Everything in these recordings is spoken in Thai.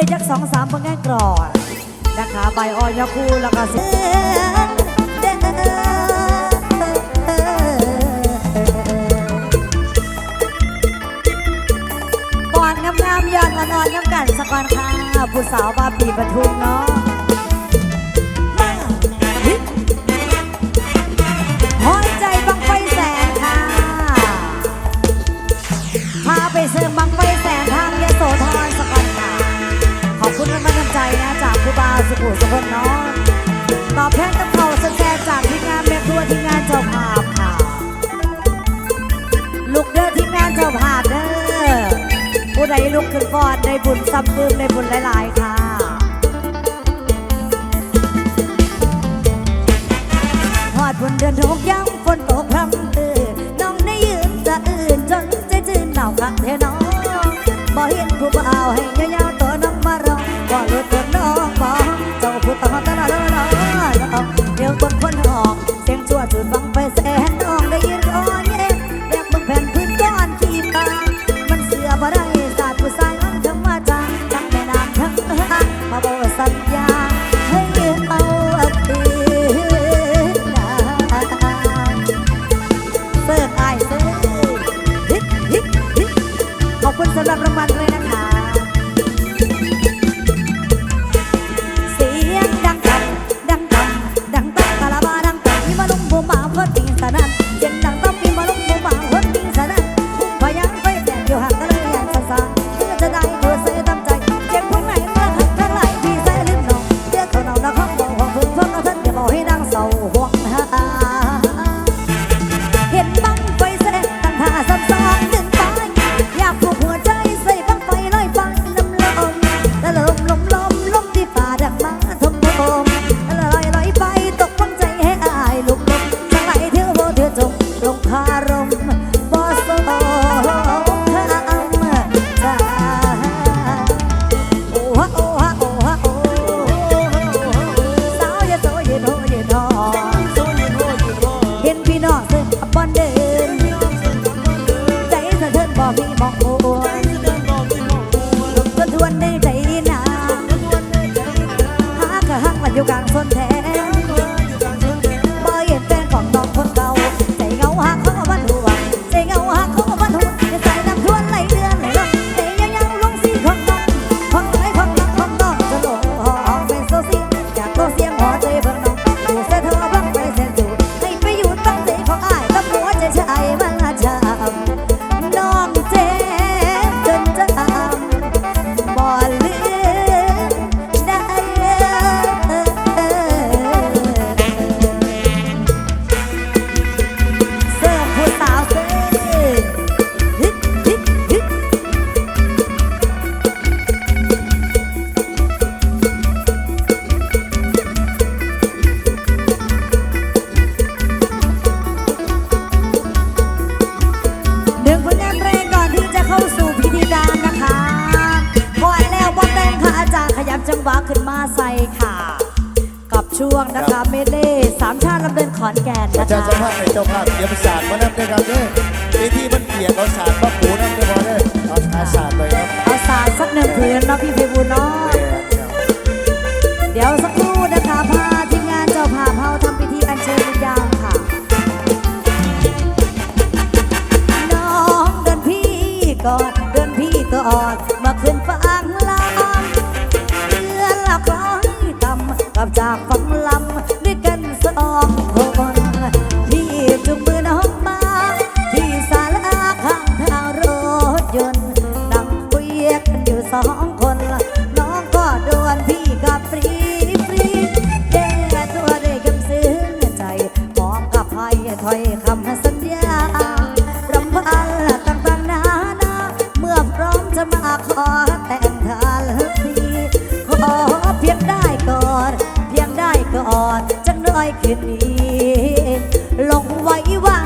ยจักสองสามเพื่อแง่กรอดนะคะใบอ่อนยาคูแล้วก็สิก่อนงามๆยอดมานอนน้ำกันสะกวนค่ะผู้สาวบาปีปทุมเนาะ เพื่อนมาทำใจนะจากผู้บ่าวสุขุสุขนน้องตอบแทนกับเขาสแกนจากทีมงานแม่ครัวทีมงานเจ้าภาพค่ะลูกเด้อทีมงานเจ้าภาพเด้อผู้ใดลุกขึ้นฟอนในบุญซ้ำเติมในบุญหลายๆค่ะทอดบนเดือนหกย่งฝนตกพรำตื่นน้องได้ยืนสะอื่นจนใจจืนหนาวคักเทน้องบ่เห็นผู้บ่าวให้ยาว หลงไว้ว่า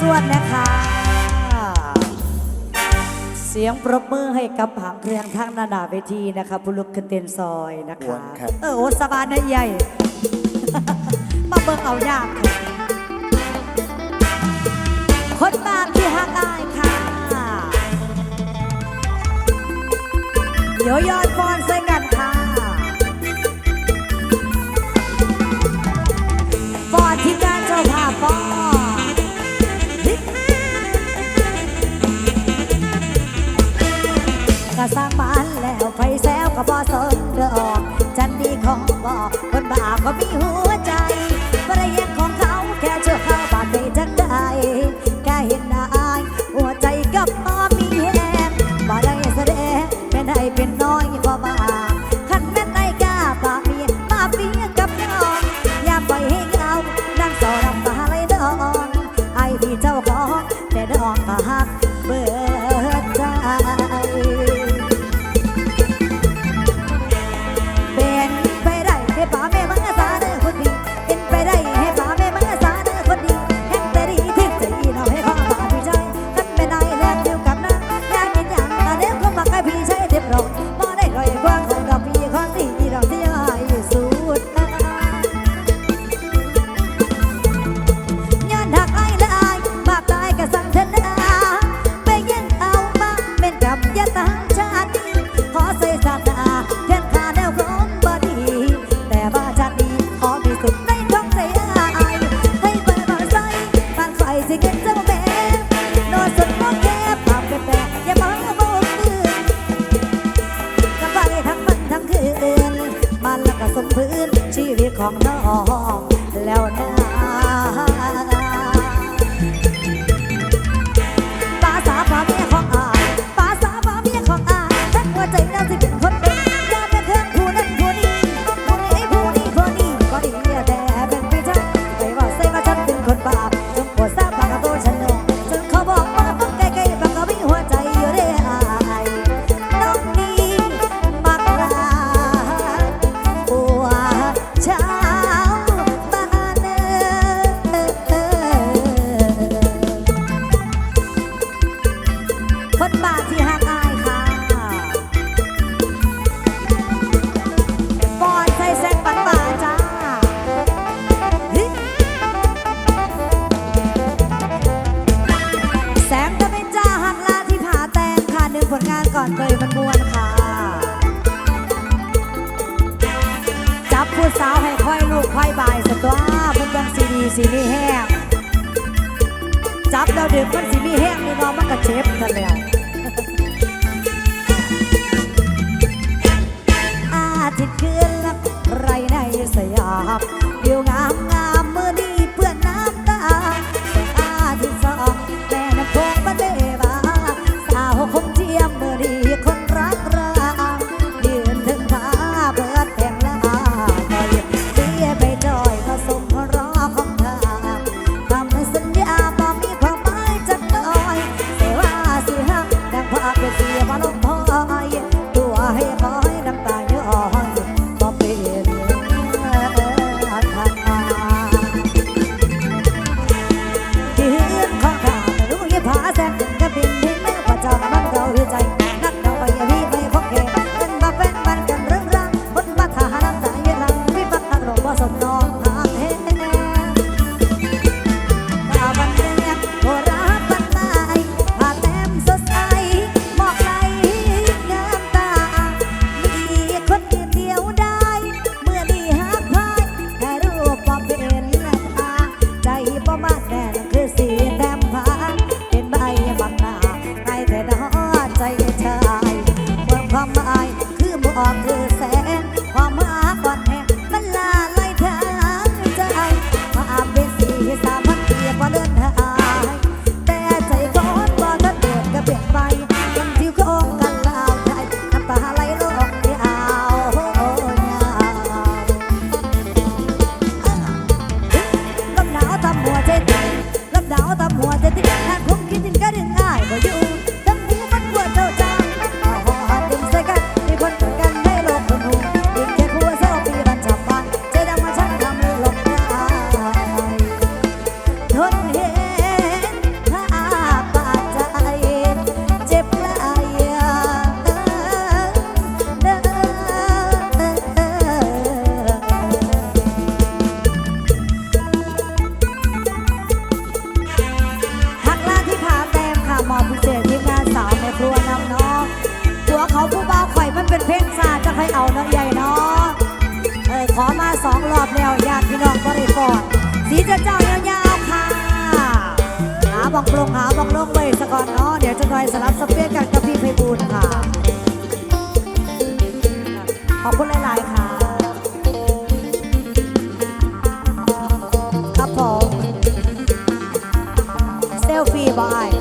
สวดนะคะ เสียงปรบมือให้กับหางเครื่องทางนาดาเวทีนะคะผู้ลุกขึ้นเต้นซอยนะอ้วคะเออโอสบานนะใหญ่ มาเบิกเอายากค่ะคนบาปที่หักอายค่ะเหยวยอดฟอนใส่กันค่ะ ก็สร้างบ้านแล้วไฟแซวก็บอสนเด้อ เราเด็กมันสิมีแห้งมีนอนมันกระเจ็บนั่นและ ขอมาสองรอบแล้วญาติพี่น้องบริฟอดสีเจ้าเจ้ายาวๆค่ะ หาบังลงหาบังลงไว้สะก่อนเนาะเดี๋ยวจะคอยสลับสเปรกันกับพี่ไพบูลค่ะ ขอบคุณหลายๆค่ะ ครับผม เซลฟี่บอย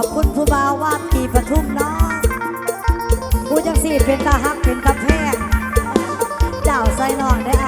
อบคุณผู้บ่าววาดที่ปทุมน้องผู้จังสี่เป็นตาหักเป็นตาแพงเจ้าใส่นอนได้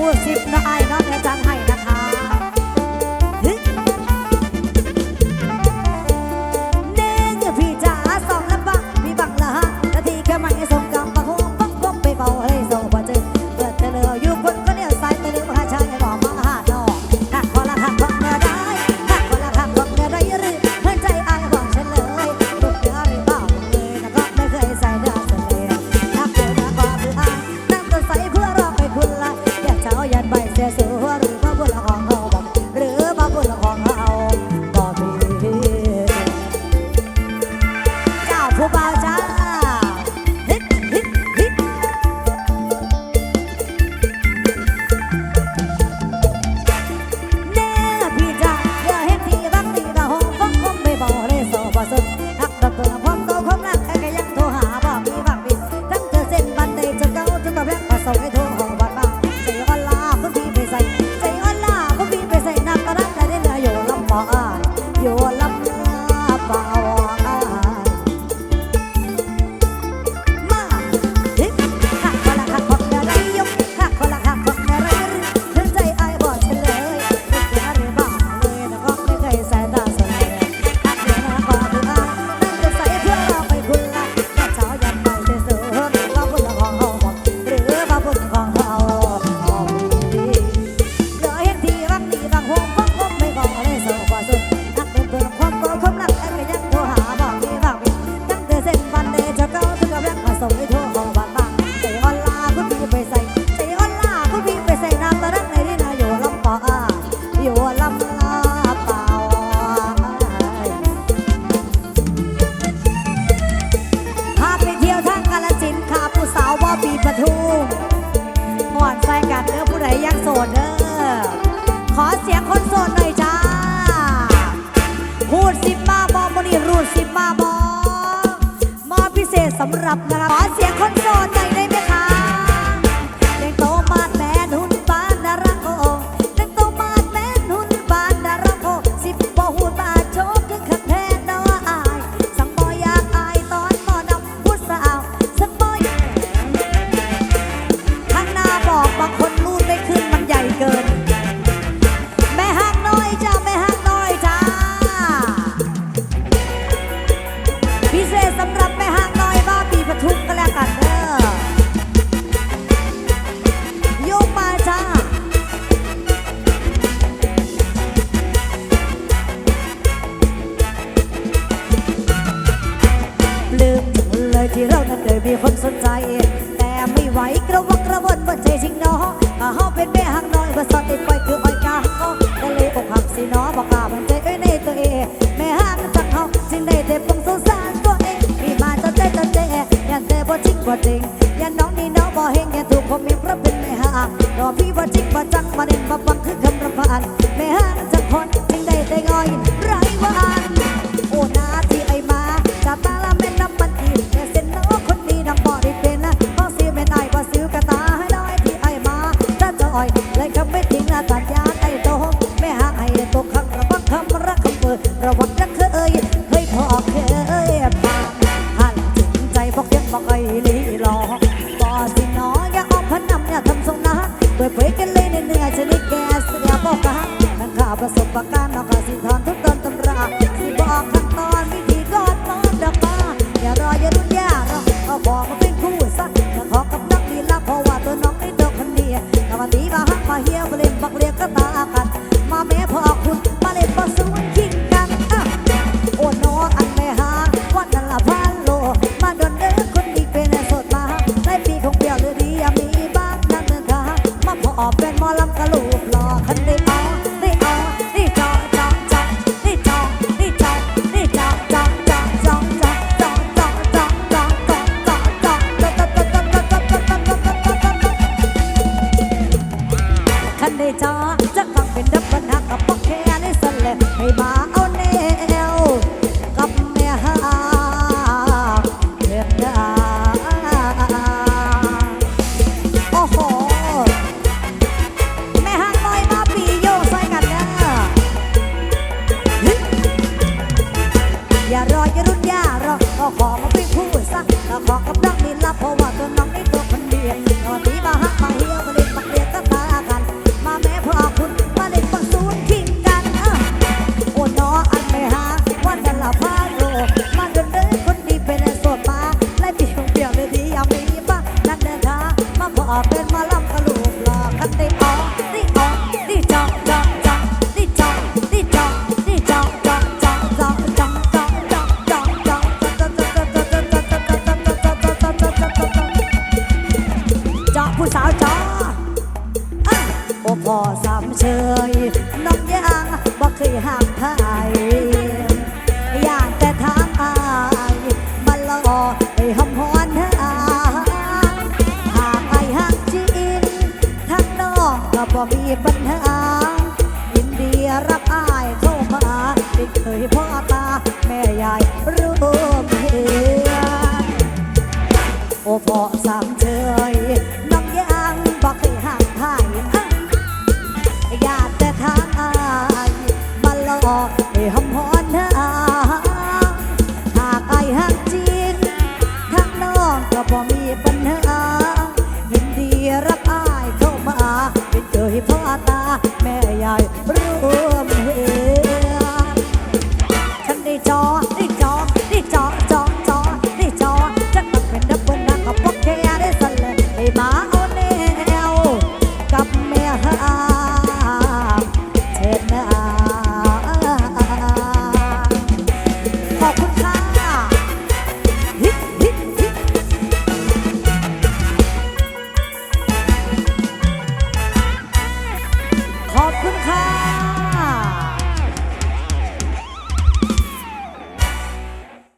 อู้สิบเนาะไอ้เนาะอาจารย์ให nó vào แล้วก็สิถอนทุกตอนตำราสิบอกขั้นตอนวิธีก่อนนอนดอกมาอย่ารออย่ารุนยาเราเอาบอกมาเป็นคู่ซะจะขอกับนักดีลาเพราะว่าตัวน้องได้ด็กคนเดียวแต่วันนี้มาหักมาเฮียวมาเล่นบักเรียกก็ตากัน มาแม่พอ